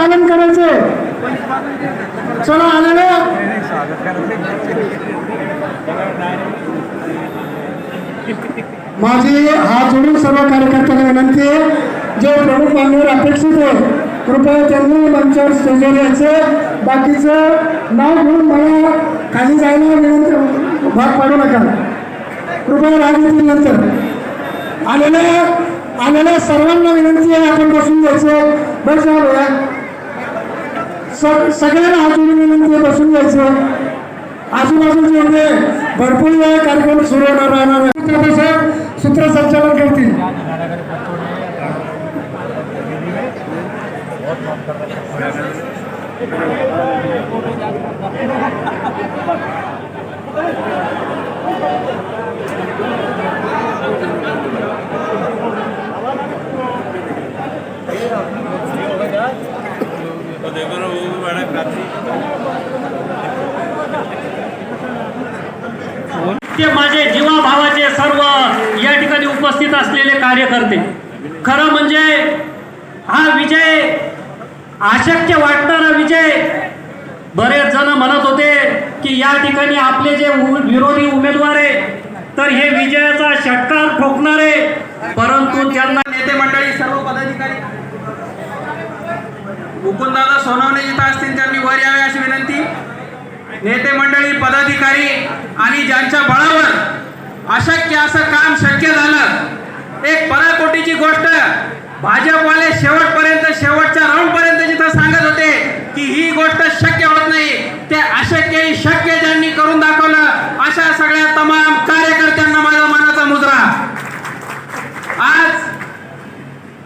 पालन करायचंय. चला आलेले माझी हात जोडून सर्व कार्यकर्त्यांना विनंती आहे. जे प्रमुख मान्यवर अपेक्षित आहे कृपया त्यांनी मंचावर स्टेजवर यायचं बाकीचं नाव घेऊन मला खाली जायला विनंती भाग पाडू नका. कृपया राजनीती नंतर. आलेल्या आलेल्या सर्वांना विनंती आहे आपण बसून द्यायचं बस झालं सगळ्यांना हात जोडून बसून घ्यायचं आजूबाजूचे एवढे भरपूर वेळ कार्यक्रम सुरू होणार राहणार आहे. सूत्रसंचालन करतील ते माझे जीवाभावाचे सर्व या ठिकाणी उपस्थित असलेले कार्यकर्ते. खरं म्हणजे हा विजय अशक्य वाटणारा विजय बरेच जण म्हणत होते की या ठिकाणी आपले जे विरोधी उमेदवार आहे तर हे विजयाचा षटकार ठोकणारे परंतु त्यांना नेते मंडळी सर्व पदाधिकारी मुकुंददादा सोनवणे जिथं असतील त्यांनी वर यावे अशी विनंती. नेते मंडळी पदाधिकारी आणि ज्यांच्या बळावर अशक्य असं काम शक्य झालं एक पराकोटीची गोष्ट भाजपवाले शेवटपर्यंत शेवटच्या राऊंड पर्यंत जिथं सांगत होते की ही गोष्ट शक्य होत नाही ते अशक्य शक्य ज्यांनी करून दाखवलं अशा सगळ्या तमाम कार्यकर्त्यांना माझा मानाचा मुजरा आज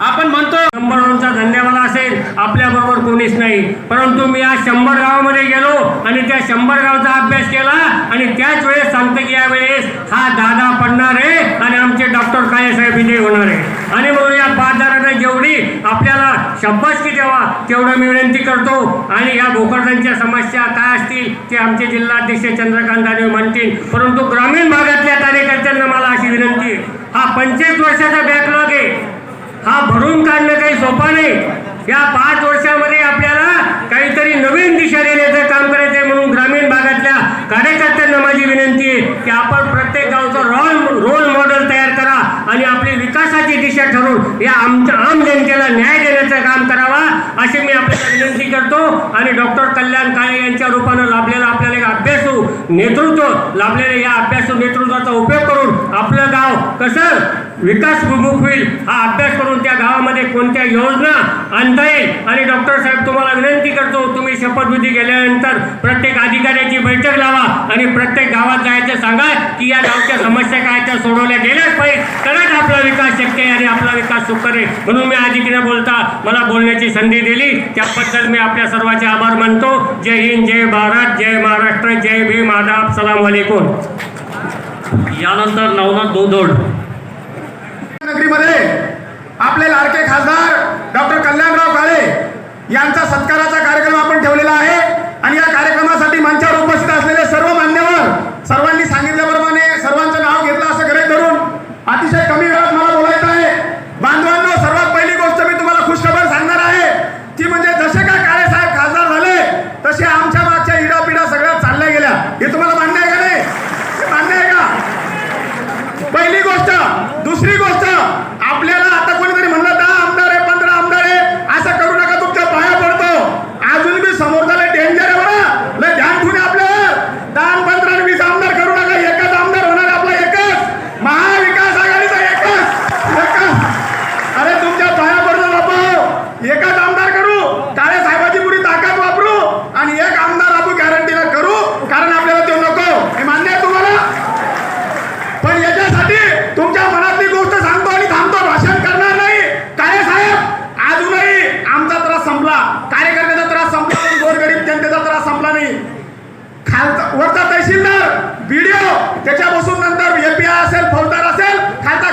आपण म्हणतो शंभरांचा धन्यवाद असेल आपल्या बरोबर कोणीच नाही. परंतु मी आज शंभर गावामध्ये गेलो आणि त्या शंभर गावचा अभ्यास केला आणि त्याच वेळेस सांगतो की यावेळेस हा दादा पडणार आहे आणि आमचे डॉक्टर काळेसाहेब विजय होणार आहे. आणि म्हणून या बाजाराने जेवढी आपल्याला शब्बासकी द्यावा तेवढं मी विनंती करतो. आणि या भोकरदांच्या समस्या काय असतील ते आमचे जिल्हाध्यक्ष चंद्रकांत दानवे म्हणतील. परंतु ग्रामीण भागातल्या कार्यकर्त्यांना मला अशी विनंती आहे. हा पंचवीस वर्षाचा बॅकलॉग आहे. हा भरून काढणं काही सोपा नाही. या पाच वर्षामध्ये आपल्याला काहीतरी नवीन दिशा देण्याचं काम करायचं आहे म्हणून ग्रामीण भागातल्या कार्यकर्त्यांना माझी विनंती आहे की आपण प्रत्येक गावचं रोल रोल मॉडेल तयार करा आणि आपली विकासाची दिशा ठरवून या आमच्या आम जनतेला न्याय देण्याचं काम करावा अशी मी आपल्याला विनंती करतो. आणि डॉक्टर कल्याण काळे यांच्या रूपानं लाभलेला आपल्याला एक अभ्यासू नेतृत्व लाभलेल्या या अभ्यासू नेतृत्वाचा उपयोग करून आपलं गाव कसं विकासभिमुख होईल हा अभ्यास करून त्या गावामध्ये कोणत्या योजना आणता येईल? आणि डॉक्टर साहेब तुम्हाला विनंती करतो तुम्ही शपथविधी गेल्यानंतर प्रत्येक अधिकाऱ्याची बैठक लावा आणि प्रत्येक गावात जायचं सांगा की या गावच्या समस्या काय त्या सोडवल्या गेल्याच पाहिजे तरच आपला विकास शक्य आहे आणि आपला विकास सुकर आहे. म्हणून मी आधी न बोलता मला बोलण्याची संधी दिली. त्याबद्दल मी आपल्या सर्वांचे आभार मानतो. जय हिंद जय भारत जय महाराष्ट्र जय भीम आदाब सलाम वालेकुम. यानंतर नवनाथ दोदोड नगरीमध्ये आपले लाडके खासदार डॉक्टर कल्याणराव काळे यांचा सत्काराचा कार्यक्रम आपण ठेवलेला आहे. आणि या कार्यक्रमासाठी मंचावर उपस्थित असलेले सर्व बीडीओ त्याच्यापासून नंतर एपीआय असेल फौजदार असेल खाता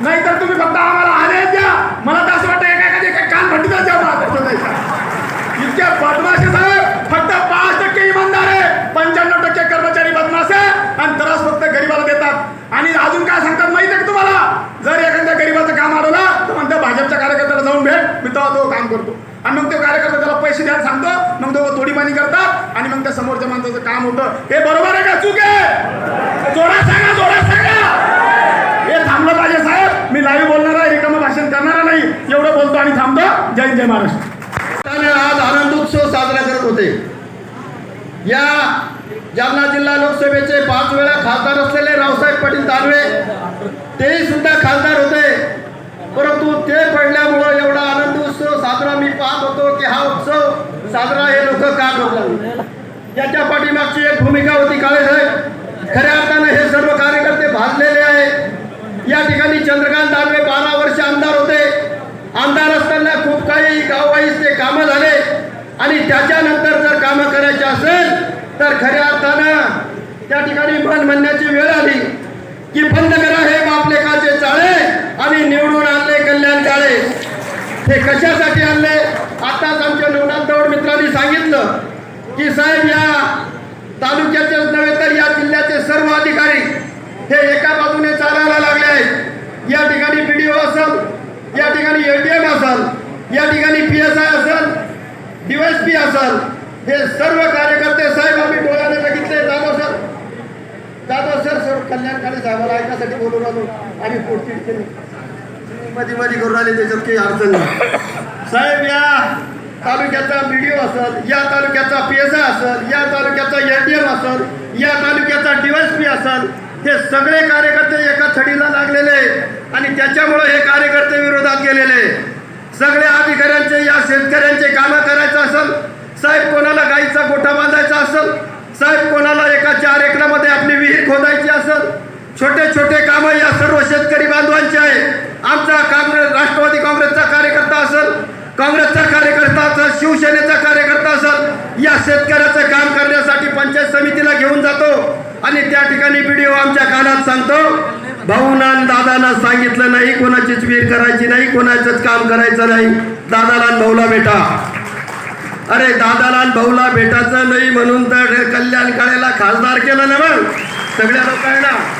नाहीतर तुम्ही फक्त आम्हाला आदेश द्या. मला तर असं वाटतं एका एखादी एका कान भट्टीचा द्या मला इतक्या बदमाश साहेब फक्त पाच टक्के इमानदार आहे. पंच्याण्णव टक्के कर्मचारी बदमाश आहे आणि त्रास फक्त गरीबाला देतात. आणि अजून काय सांगतात माहीत आहे का तुम्हाला? जर एखाद्या गरीबाचं काम अडवलं तर म्हणतो भाजपच्या कार्यकर्त्याला जाऊन भेट. मी तेव्हा तो काम करतो. आणि मग तो कार्यकर्ता त्याला पैसे द्यायला सांगतो. मग तो तोडीमानी करतात. आणि मग त्या समोरच्या माणसाचं काम होतं. हे बरोबर आहे का? चूक आहे? जोरात सांगा जोडा सांगा. हे थांबलं पाहिजे साहेब लाईव्ह बोलणार आहे रिकामं भाषण करणार नाही. एवढं बोलतो आणि थांबतो. जय जय महाराष्ट्र. आज आनंद उत्सव साजरा करत होते. या जालना जिल्हा लोकसभेचे पाच वेळा खासदार असलेले रावसाहेब पाटील दानवे तेही सुद्धा खासदार होते. परंतु ते पडल्यामुळं एवढा आनंद उत्सव साजरा मी पाहत होतो की हा उत्सव साजरा हे लोक का करतात याच्या पाठीमागची एक भूमिका होती काळेसाहेब खऱ्या अर्थानं हे सर्व कार्यकर्ते भाजलेले आहे या ठिकाणी चंद्रकांत दानवे बारा वर्ष आमदार होते आमदार असताना खूप काही ते कामं झाले. आणि त्याच्यानंतर जर कामं करायची असेल तर खऱ्या अर्थानं त्या ठिकाणी मन म्हणण्याची वेळ आली की बंद करा हे बापलेखाचे चाळे आणि निवडून आणले कल्याण चाळे हे कशासाठी आणले? आताच आमच्या नवनाथ दौड मित्रांनी सांगितलं की साहेब या तालुक्याचेच नव्हे तर या जिल्ह्याचे सर्व अधिकारी हे एका बाजूने चालायला लागले आहेत. या ठिकाणी बी डी ओ असेल या ठिकाणी ए टी एम असेल या ठिकाणी पी एस आय असेल डीएसपी असेल हे सर्व कार्यकर्ते साहेब आम्ही डोळ्याने बघितले. Jadhav sir Jadhav sir sir Kalyan Kale साहेबाला ऐकण्यासाठी बोलून आलो आम्ही पोटतीड केली मध्ये मध्ये करून आले त्याच्यात काही अडचण नाही. साहेब या तालुक्याचा बी डी असेल या तालुक्याचा पी एस आय असेल या तालुक्याचा एटीएम असेल या तालुक्याचा डीएसपी असेल हे सगळे कार्यकर्ते एका छडीला लागलेले. आणि त्याच्यामुळे हे कार्यकर्ते विरोधात गेलेले. सगळ्या अधिकाऱ्यांचे या शेतकऱ्यांचे कामं करायचं असेल साहेब कोणाला गाईचा गोठा बांधायचा असेल साहेब कोणाला एका चार एकरामध्ये आपली विहीर खोदायची असेल छोटे छोटे कामं या सर्व शेतकरी बांधवांचे आहे आमचा काँग्रेस राष्ट्रवादी काँग्रेसचा कार्यकर्ता असेल काँग्रेसचा कार्यकर्ता असेल शिवसेनेचा कार्यकर्ता असेल या शेतकऱ्याचं काम करण्यासाठी पंचायत समितीला घेऊन जातो. आणि त्या ठिकाणी व्हिडिओ आमच्या कानात सांगतो भाऊना दादांना दादाना सांगितलं नाही कोणाचीच वीर करायची नाही कोणाचंच काम करायचं नाही. दादाला भाऊला भेटा. अरे दादाला भाऊला भेटायचं नाही म्हणून तर कल्याण काळेला खासदार केलं ना मग. सगळ्या लोकांना.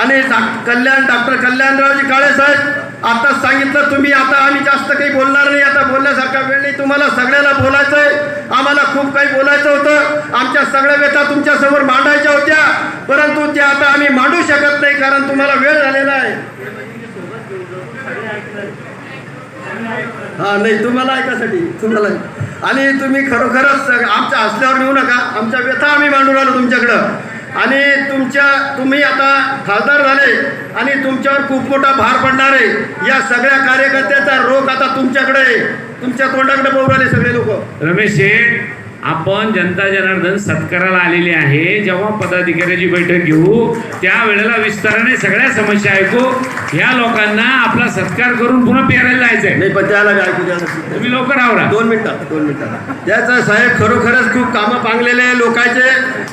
आणि कल्याण डॉक्टर कल्याणरावजी काळे साहेब आता सांगितलं तुम्ही आता आम्ही जास्त काही बोलणार नाही आता बोलण्यासारखा वेळ नाही. तुम्हाला सगळ्याला बोलायचं आहे. आम्हाला खूप काही बोलायचं होतं. आमच्या सगळ्या व्यथा तुमच्यासमोर मांडायच्या होत्या. परंतु त्या आता आम्ही मांडू शकत नाही कारण तुम्हाला वेळ झालेला आहे. हा नाही तुम्हाला ऐकासाठी तुम्हाला. आणि तुम्ही खरोखरच आमच्या असल्यावर नेऊ नका. आमच्या व्यथा आम्ही मांडून आलो तुमच्याकडं. आणि तुमच्या तुम्ही आता खासदार झाले आणि तुमच्यावर खूप मोठा भार पडणार आहे. या सगळ्या कार्यकर्त्याचा रोग आता तुमच्याकडे आहे. तुमच्या तोंडाकडे पाहून आले सगळे लोक. रमेश शेठ आपण जनता जनार्दन सत्काराला आलेले आहे. जेव्हा पदाधिकाऱ्याची बैठक घेऊ त्या वेळेला विस्ताराने सगळ्या समस्या ऐकू. ह्या लोकांना आपला सत्कार करून पुन्हा पेरायला जायचंय. नाही पण त्याला ऐकू द्या. तुम्ही लवकर आवरा. दोन मिनिटात दोन मिनिटात त्याचं साहेब खरोखरच खूप कामं पांगलेले लोकांचे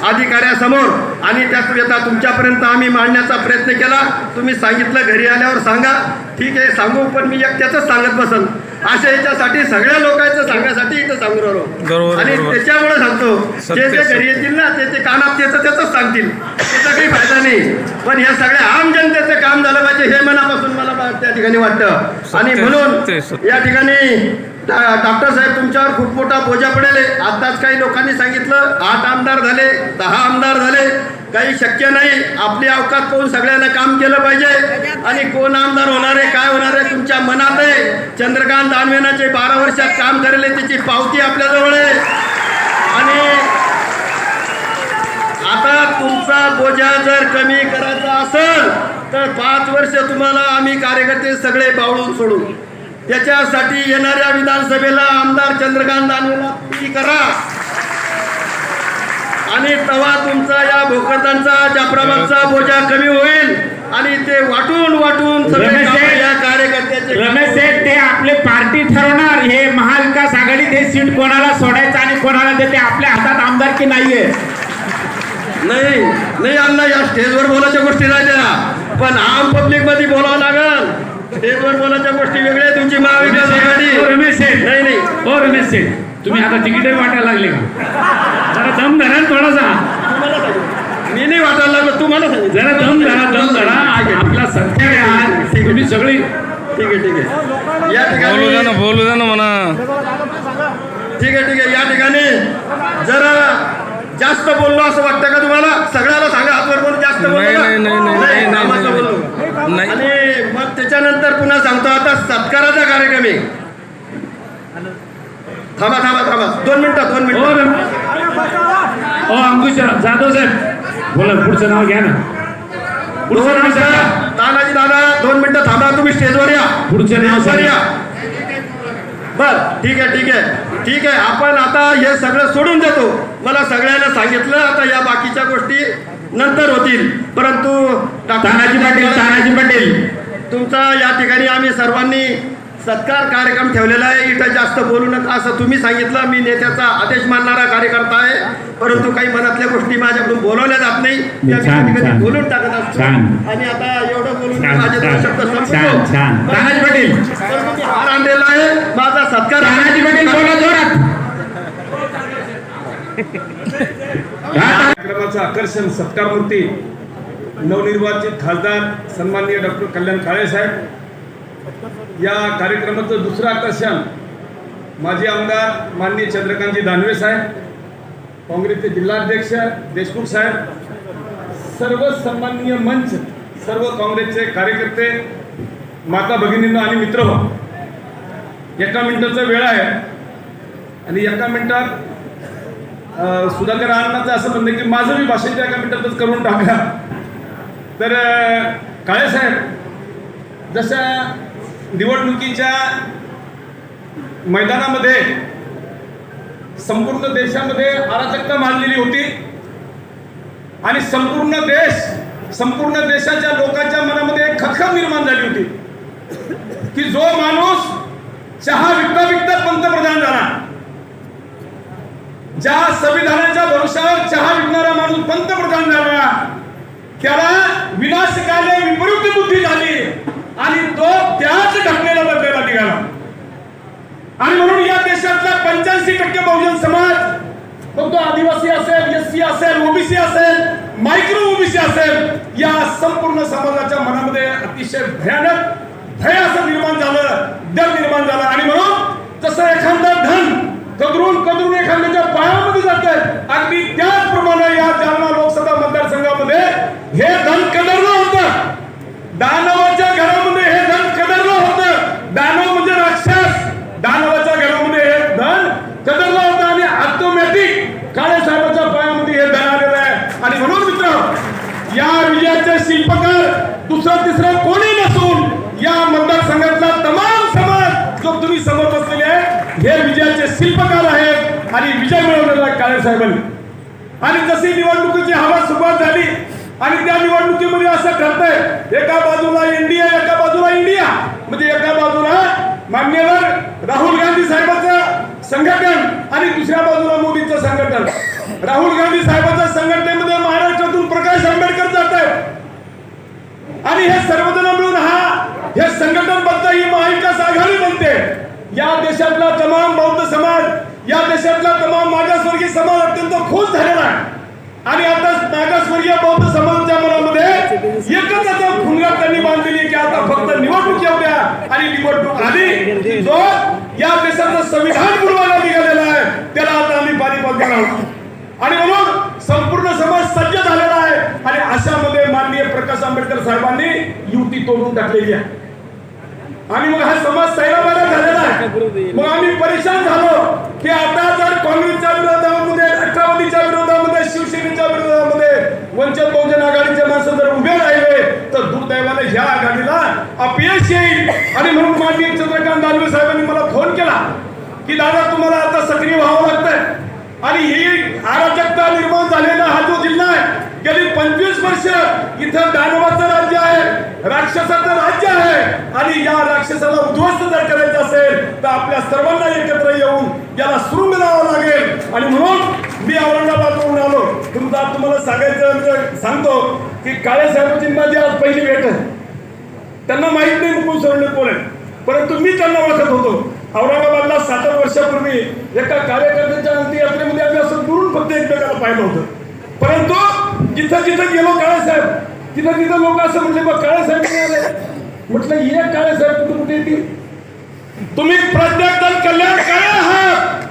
अधिकाऱ्यासमोर. आणि त्या तुमच्यापर्यंत आम्ही मांडण्याचा प्रयत्न केला. तुम्ही सांगितलं घरी आल्यावर सांगा. ठीक आहे सांगू पण मी एकट्याच सांगत बसन. अशा याच्यासाठी सगळ्या लोकांचं सांगण्यासाठी इथं सांगू राहिलो. आणि त्याच्यामुळे सांगतो जे जे घरी येतील ना ते ते कानात त्याचं त्याच सांगतील. त्याचा काही फायदा नाही. पण ह्या सगळ्या आम जनतेचं काम झालं पाहिजे हे मनापासून मला त्या ठिकाणी वाटतं. आणि म्हणून या ठिकाणी डॉक्टर साहेब तुमच्यावर खूप मोठा बोजा पडेल आत्ताच काही लोकांनी सांगितलं आठ आमदार झाले दहा आमदार झाले. काही शक्य नाही आपली अवकात पाहून सगळ्यांना काम केलं पाहिजे. आणि कोण आमदार होणार आहे काय होणार आहे तुमच्या मनात आहे. चंद्रकांत दानवेनाचे बारा वर्षात काम करेल त्याची पावती आपल्याजवळ आहे. आणि आता तुमचा बोजा जर कमी करायचा असेल तर पाच वर्ष तुम्हाला आम्ही कार्यकर्ते सगळे बावळून सोडू. त्याच्यासाठी येणाऱ्या विधानसभेला आमदार चंद्रकांत दानवेला करा. आणि तेव्हा तुमचा या भोकरदांचा जाफराबादचा बोजा कमी होईल. आणि ते वाटून वाटून शेठ, या कार्यकर्त्याचे रमेश सेठ ते आपले पार्टी ठरवणार. हे महाविकास आघाडी ते सीट कोणाला सोडायचं आणि कोणाला देते आपल्या हातात आमदारकी नाहीये? नाही नाही अण्णा या स्टेजवर बोलायच्या गोष्टी राहिल्या पण आम पब्लिकमध्ये बोलावं लागल. स्टेजवर बोलायच्या गोष्टी वेगळ्या तुमची महाविकास आघाडी ओ रमेश शेठ. नाही नाही. ओ रमेश शेठ. तुम्ही आता तिकीटही वाटायला लागले का? जरा दम धरा ना थोडासा. मी नाही वाटायला लागलो तुम्हाला सांगितलं जरा दम धरा दम धरा. आज आपला सत्कार आहे आज तुम्ही सगळी ठीक आहे ठीक आहे. या ठिकाणी बोलू द्या ना म्हणा. ठीक आहे ठीक आहे. या ठिकाणी जरा जास्त बोललो असं वाटतं का तुम्हाला? सगळ्याला सांगा हातवर बोलून जास्त बोललो नाही, का? नाही, नाही, नाही, नाही, नाही, कामाचं नाही. नाही. आणि मग त्याच्यानंतर पुन्हा सांगतो आता सत्काराचा कार्यक्रम आहे. थांबा थांबा थांबा. दोन मिनिटं दोन मिनिटं. रम- ओ अंकुश जाधव साहेब. बोला पुढचं नाव घ्या ना. पुढचं नाव सांगा. मिनिटं. तानाजी दादा दोन मिनिटं थांबा. तुम्ही स्टेजवर या. पुढचं नाव स्टेजवर या. बर ठीक आहे ठीक आहे. ठीक आहे आपण आता हे सगळं सोडून देतो. मला सगळ्यांना सांगितलं आता या बाकीच्या गोष्टी नंतर होतील परंतु तानाजी पाटील तानाजी पाटील तुमचा या ठिकाणी आम्ही सर्वांनी सत्कार कार्यक्रम ठेवलेला आहे इथं जास्त बोलू नका असं तुम्ही सांगितलं मी नेत्याचा आदेश मानणारा कार्यकर्ता आहे परंतु काही मनातल्या गोष्टी माझ्याकडून बोलवल्या जात नाही त्या. बोलून टाकत असतो. आणि आता एवढं बोलून माझे दोन छान. शब्द. तानाजी पाटील. परंतु मी हार आणलेला आहे माझा सत्कार तानाजी पाटील बोला जोरात कार्यक्रमाचं आकर्षण सत्कारमूर्ती नवनिर्वाचित खासदार सन्माननीय डॉक्टर कल्याण काळे साहेब. या कार्यक्रमाचं दुसरं आकर्षण माजी आमदार माननीय चंद्रकांतजी दानवे साहेब काँग्रेसचे जिल्हाध्यक्ष देशमुख साहेब सर्व सन्माननीय मंच सर्व काँग्रेसचे कार्यकर्ते माता भगिनींना आणि मित्र एका मिनिटाचा वेळ आहे आणि एका मिनिटात सुधाकर अण्णाचं असं म्हणणं की माझं मी भाषण त्या एका मिनिटातच करून टाका. तर काळेसाहेब काळे साहेब जशा निवडणुकीच्या मैदानामध्ये संपूर्ण देशामध्ये अराजकता मांडलेली होती आणि संपूर्ण देश संपूर्ण देशाच्या लोकांच्या मनामध्ये एक खतखत निर्माण झाली होती की जो माणूस चहा विकता विकता पंतप्रधान झाला. ज्या संविधानाच्या भरोशावर चहा विकणारा माणूस पंतप्रधान झाला त्याला विनाशकाले विपरीत बुद्धी झाली आणि तो त्याच घटनेला बदलायला निघाला. आणि म्हणून या देशातला पंच्याऐंशी टक्के बहुजन समाज फक्त तो आदिवासी असेल एस सी असेल ओबीसी असेल मायक्रो ओबीसी असेल या संपूर्ण समाजाच्या मनामध्ये अतिशय भयानक भय असं निर्माण झालं डर निर्माण झाला. आणि म्हणून जसं एखादं धन कदरून कदरून एखाद्याच्या पायामध्ये जात अगदी त्याचप्रमाणे या जालना लोकसभा मतदारसंघामध्ये हे धन कदरलं होतं. दानवाच्या घरामध्ये हे धन कदरलं होतं. दानव म्हणजे राक्षस. दानवाच्या घरामध्ये हे धन कदरलं होतं आणि ऑटोमॅटिक काळे साहेबाच्या पायामध्ये हे धन आलेलं आहे. आणि म्हणून मित्र या विजयाचे शिल्पकार दुसरं तिसरं कोणी नसून या मतदारसंघातला तमाम समाज जो तुम्ही समोर बसलेले आहे हे शिल्पकार आहेत आणि विजय मिळवलेला काळे साहेबांनी. आणि जशी निवडणुकीची हवा सुरुवात झाली आणि त्या निवडणुकीमध्ये असं ठरतंय एका बाजूला इंडिया एका बाजूला इंडिया म्हणजे एका बाजूला मान्यवर राहुल गांधी साहेबांचं संघटन आणि दुसऱ्या बाजूला मोदींचं संघटन. राहुल गांधी साहेबांच्या संघटनेमध्ये महाराष्ट्रातून प्रकाश आंबेडकर जात आहेत आणि हे सर्वजण मिळून हा हे संघटनबद्दल ही महाविकास आघाडी बनते. या देशातला तमाम बौद्ध समाज या देशातला तमाम मागासवर्गीय समाज अत्यंत खुश झालेला आहे. आणि आता मागासवर्गीय बौद्ध समाजाच्या मनामध्ये एकच आता खुंगा त्यांनी बांधलेली की आता फक्त निवडणूक येऊ आणि निवडणूक आली जो या देशाचं संविधान बुडवायला निघालेला आहे त्याला आता आम्ही पाणीपत देणार आणि म्हणून संपूर्ण समाज सज्ज झालेला आहे. आणि अशामध्ये माननीय प्रकाश आंबेडकर साहेबांनी युती तोडून टाकलेली आहे. आणि मग हा समाज सैराबाला झालेला आहे. मग आम्ही परेशान झालो की आता जर काँग्रेसच्या विरोधामध्ये राष्ट्रवादीच्या विरोधामध्ये शिवसेनेच्या विरोधामध्ये वंचित बहुजन आघाडीचे माणसं जर उभे राहिले तर दुर्दैवाने ह्या आघाडीला अपयश येईल. आणि म्हणून माननीय चंद्रकांत दानवे साहेबांनी मला फोन केला की दादा तुम्हाला आता सक्रिय व्हावं लागतंय. आणि ही अराजकता निर्माण झालेला हा जो जिल्हा आहे गेली पंचवीस वर्ष इथं दानवाचं राज्य आहे राक्षसाचं राज्य आहे. आणि या राक्षसाला उद्ध्वस्त जर करायचं असेल तर आपल्या सर्वांना एकत्र येऊन याला सुरुंग लावावं लागेल. आणि म्हणून मी औरंगाबादवरून आलो. तुमचा तुम्हाला सांगायचं म्हणजे सांगतो की काळे साहेबांची माझी आज पहिली भेट आहे. त्यांना माहीत नाही मुकुल सोडले कोण आहे परंतु मी त्यांना ओळखत होतो. औरंगाबादला सात आठ वर्षापूर्वी एका कार्यकर्त्याच्या अंत्ययात्रेमध्ये आम्ही असं दुरून फक्त एकमेकाला पाहिलं होतं. परंतु जिथं जिथं गेलो काळेसाहेब तिथं तिथं लोक असं म्हटले बघ काळेसाहेब मिळाले म्हटलं ये काळेसाहेब कुठे कुठे येतील? तुम्ही दल कल्याण काळे आहात.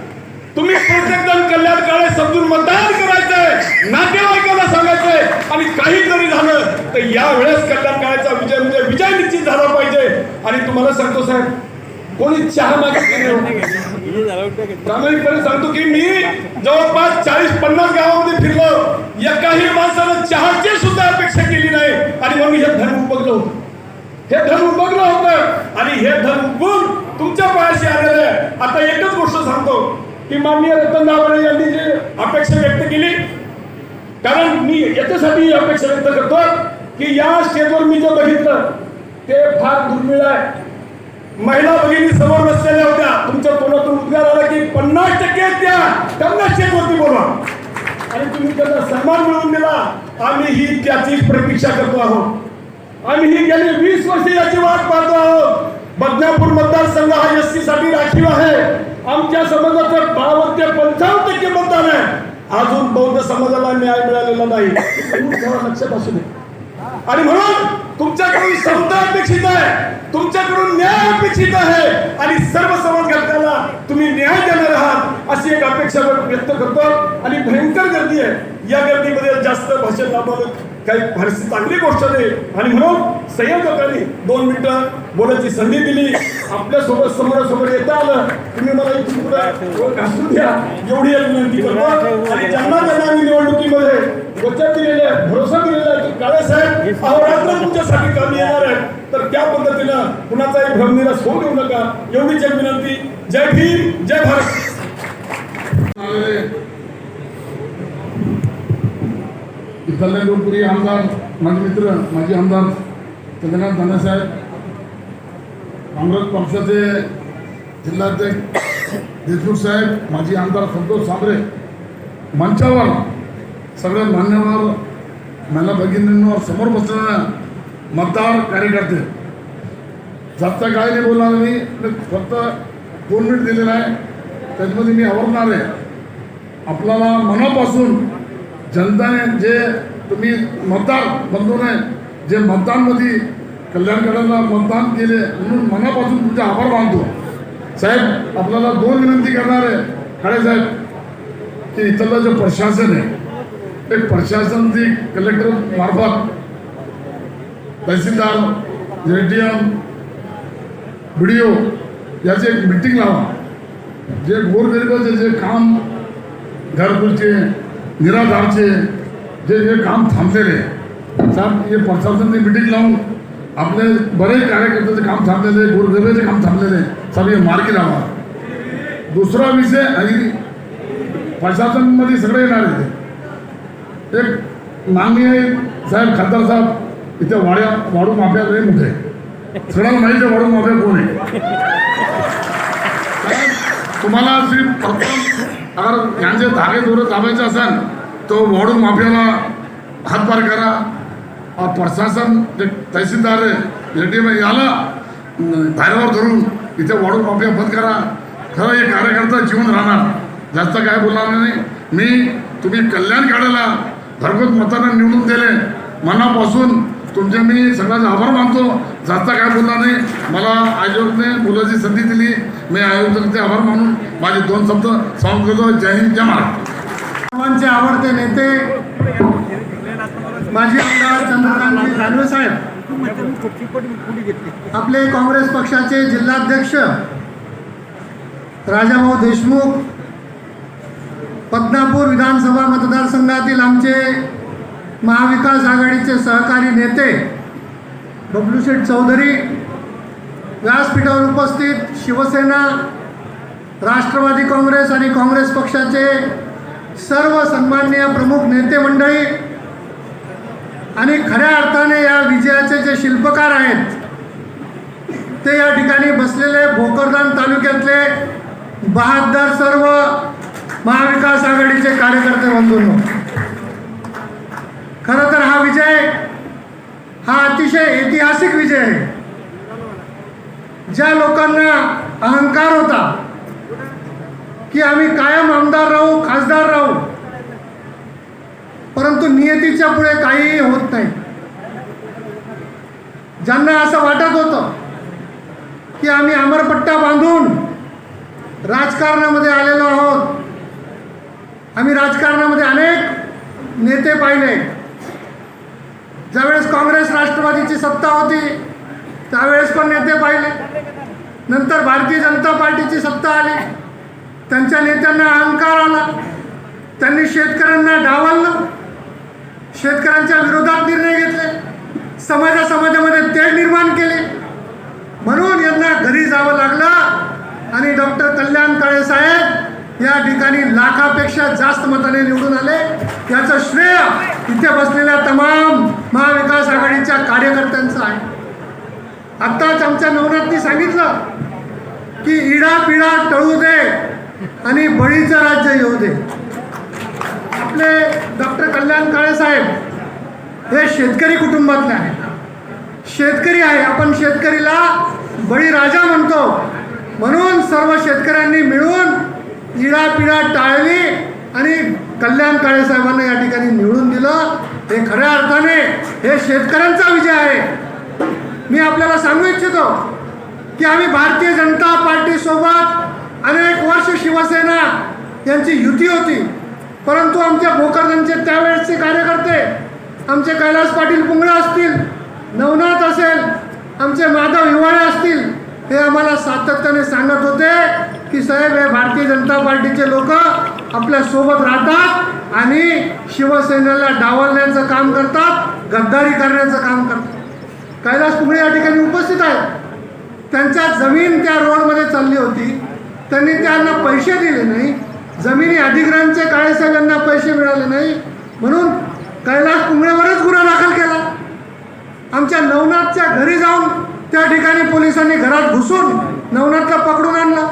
तुम्ही प्रत्येक जण कल्याण काळे समजून मतदान करायचंय नातेवाईकाला सांगायचंय आणि काही जरी झालं तर या वेळेस कल्याण काळेचा विजय म्हणजे विजय निश्चित झाला पाहिजे. आणि तुम्हाला सांगतो साहेब कोणी चहा मागितली नाही. प्रामाणिकपणे सांगतो की मी जवळपास चाळीस पन्नास गावामध्ये नाही हे धन उपगलं होतं. हे धन उपगलं होतं. आणि हे धन उपगून तुमच्या पायाशी आलेलं आहे आता एकच गोष्ट सांगतो की माननीय रतन दाभाडे यांनी जी अपेक्षा व्यक्त केली कारण मी याच्यासाठी अपेक्षा व्यक्त करतो की या स्टेजवर मी जे बघितलं ते फार दुर्मिळ आहे. महिला भगिनी समोर बसलेल्या होत्या. तुमच्या तोंडातून उद्गार आला की पन्नास टक्के द्या त्यांना स्टेजवरती बोलवा आणि तुम्ही त्याचा सन्मान मिळवून दिला आम्ही ही त्याची प्रतीक्षा करतो आहोत. आम्ही ही गेली वीस वर्ष याची वाट पाहतो आहोत. बदनापूर मतदारसंघ हा एससाठी राखीव आहे. आमच्या समाजाचं बावन्न ते पंचावन्न टक्के मतदान आहे. अजून बौद्ध समाजाला न्याय मिळालेला नाही. लक्षात असू नये. आणि म्हणून तुमच्याकडून समता अपेक्षित आहे. तुमच्याकडून न्याय अपेक्षित आहे. आणि सर्व समाज घटकाला तुम्ही न्याय देणार आहात अशी एक अपेक्षा व्यक्त करतो. आणि भयंकर गर्दी आहे. या गर्दीमध्ये जास्त भाषण लाभवलं काही फारशी चांगली गोष्ट नाही. आणि म्हणून संयोजकांनी दोन मिनिटं बोलायची संधी दिली. आपल्यासोबत समोरासमोर येता आलं. तुम्ही मला घासून द्या. एवढी एक विनंती करतो. आणि ज्यांना ज्यांना निवडणुकीमध्ये वचन दिलेले आहे भरोसा दिलेला आहे की काळेसाहेब अहोरात्र तुमच्यासाठी कामी येणार आहे. तर त्या पद्धतीनं कुणाचाही भ्रमनिराश होऊ देऊ नका. एवढीच एक विनंती. जय भीम जय भारत. लोकप्रिय आमदार माझे मित्र माजी आमदार चंद्रकांत दादासाहेब काँग्रेस पक्षाचे जिल्हाध्यक्ष देशमुख साहेब माजी आमदार संतोष सांबरे मंचावर सगळे मान्यवर महिला भगिनींवर समोर बसलेल्या मतदार कार्यकर्ते जास्त काय नाही बोलणार मी फक्त दोन मिनिट दिलेलं आहे. त्याच्यामध्ये मी आवडणार आहे. आपल्याला मनापासून जनताने जे तुम्ही मतदार बंधूने जे मतदानमध्ये कल्याणकरांना मतदान केले म्हणून मनापासून तुमचे आभार मानतो. साहेब आपल्याला दोन विनंती करणार आहे खाडे साहेब की इथलं जे प्रशासन आहे ते प्रशासन जे कलेक्टर मार्फत tehsildar A T M B D O याची एक मिटिंग लावा. जे गोरगरिबाचे जे काम घरकुलचे, निराधारचे, जे जे काम थांबलेले साहेब, हे प्रशासनने मिटिंग लावून आपले बरेच कार्यकर्त्याचे काम थांबलेले गोरगरिबाचे काम थांबलेले साहेब, हे मार्गी लावा. दुसरा विषय, आणि प्रशासनमध्ये सगळे येणार आहेत. एक नामी साहेब खासदार साहेब इथे वाड्या वाडू माफिया लय मोठे सगळ्यांना माहिती वाडू माफ्या माफिया कोण आहे. तुम्हाला श्री प्रथम अगर यांचे धागे दोरं दाबायचे असेल तो वाडू माफियाला हातभार करा. प्रशासन जे तहसीलदार आहे एम याला धारेवर धरून इथे वाढू माफिया बंद करा. खरं हे कार्यकर्ता जीवन राहणार. जास्त काय बोलणार नाही. मी तुम्ही कल्याण काढायला घरगुत मतांना निवडून दिले. मनापासून तुमचे मी सगळ्यांचे आभार मानतो. जास्त काय बोलणार नाही. मला आयोजकने बोलायची संधी दिली. मी आयोजकांचे आभार मानून माझे दोन शब्द समाप्त करतो. जय हिंद जय महाराष्ट्र. सर्वांचे आवडते नेते माजी आमदार चंद्रकांत दानवे साहेब. आपले काँग्रेस पक्षाचे जिल्हाध्यक्ष राजाभाऊ देशमुख पद्मापूर विधानसभा मतदारसंघातील आमचे महाविकास आघाडीचे सहकारी नेते बबलूशेठ चौधरी व्यासपीठावर उपस्थित शिवसेना राष्ट्रवादी काँग्रेस आणि काँग्रेस पक्षाचे सर्व सन्माननीय प्रमुख नेते मंडळी आणि खऱ्या अर्थाने या विजयाचे जे शिल्पकार आहेत ते या ठिकाणी बसलेले भोकरदान तालुक्यातले बहादर सर्व महाविकास आघाडीचे कार्यकर्ते बंधूंनो खरं तर हा विजय हा अतिशय ऐतिहासिक विजय आहे. ज्या लोकांना अहंकार होता की आम्ही कायम आमदार राहू खासदार राहू परंतु नियतीच्या पुढे काहीही होत नाही. ज्यांना असं वाटत होतं की आम्ही अमरपट्टा बांधून राजकारणामध्ये आलेलो आहोत आम्ही राजकारणामध्ये अनेक नेते पाहिले ज्यावेळेस काँग्रेस राष्ट्रवादीची सत्ता होती त्यावेळेस पण नेते पाहिले. नंतर भारतीय जनता पार्टीची सत्ता आली. त्यांच्या नेत्यांना अहंकार आला. त्यांनी शेतकऱ्यांना डावललं. शेतकऱ्यांच्या विरोधात निर्णय घेतले. समाजा समाजामध्ये तेढ निर्माण केले. म्हणून यांना घरी जावं लागलं. आणि डॉक्टर कल्याण काळे साहेब या ठिकाणी लाखापेक्षा जास्त मताने निवडून आले. याचं श्रेय इथे बसलेल्या तमाम महाविकास आघाडीच्या कार्यकर्त्यांचं आहे. आत्ताच आमच्या नवनाथनी सांगितलं की इडा पिडा टळू दे आणि बळीचं राज्य येऊ दे. आपले डॉक्टर कल्याण काळे साहेब हे शेतकरी कुटुंबातले आहे शेतकरी आहे. आपण शेतकरीला बळीराजा म्हणतो. म्हणून सर्व शेतकऱ्यांनी मिळून इडापिडा टाळली आणि कल्याण काळे साहेबांना या ठिकाणी निवडून दिलं. हे खऱ्या अर्थाने हे शेतकऱ्यांचा विजय आहे. मी आपल्याला सांगू इच्छितो की आम्ही भारतीय जनता पार्टीसोबत अनेक वर्ष शिवसेना यांची युती होती. परंतु आमच्या भोकरदनचे त्यावेळेसचे कार्यकर्ते आमचे कैलास पाटील पुंगळे असतील नवनाथ असेल आमचे माधव हिवाळे असतील हे आम्हाला सातत्याने सांगत होते. की साहेब हे भारतीय जनता पार्टीचे लोक आपल्यासोबत राहतात आणि शिवसेनेला डावलण्याचं काम करतात गद्दारी करण्याचं काम करतात. कैलास कुंबळे या ठिकाणी उपस्थित आहेत. त्यांच्या जमीन त्या रोडमध्ये चालली होती. त्यांनी त्यांना पैसे दिले नाही. जमिनी अधिग्रहणचे काळेसाहेब यांना पैसे मिळाले नाही. म्हणून कैलास कुंबळेवरच गुन्हा दाखल केला. आमच्या नवनाथच्या घरी जाऊन त्या ठिकाणी पोलिसांनी घरात घुसून नवनाथला पकडून आणलं.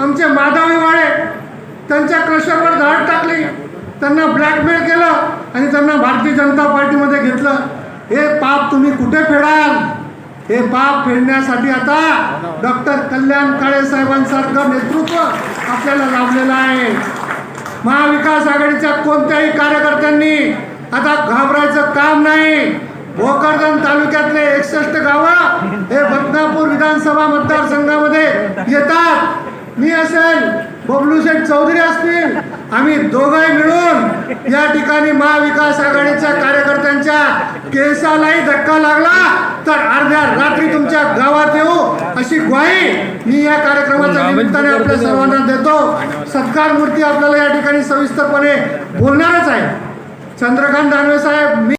आमचे माधवी वाळे त्यांच्या क्रशरवर धाड टाकली. त्यांना ब्लॅकमेल केलं आणि त्यांना भारतीय जनता पार्टीमध्ये घेतलं. हे पाप तुम्ही कुठे फेडाल? हे पाप फेडण्यासाठी आता डॉक्टर कल्याण काळे साहेबांसारखं नेतृत्व आपल्याला लाभलेलं आहे. महाविकास आघाडीच्या कोणत्याही कार्यकर्त्यांनी आता घाबरायचं काम नाही. भोकरदन तालुक्यातले एकसष्ट गावं हे बदनापूर विधानसभा मतदारसंघामध्ये येतात. मी असेल बबलू शेठ चौधरी असतील. आम्ही दोघंही मिळून या ठिकाणी महाविकास आघाडीच्या कार्यकर्त्यांच्या केसालाही धक्का लागला तर अर्ध्या रात्री तुमच्या गावात येऊ अशी ग्वाही मी या कार्यक्रमाच्या निमित्ताने आपल्या सर्वांना देतो. सत्कार मूर्ती आपल्याला या ठिकाणी सविस्तरपणे बोलणारच आहे. चंद्रकांत दानवे साहेब मी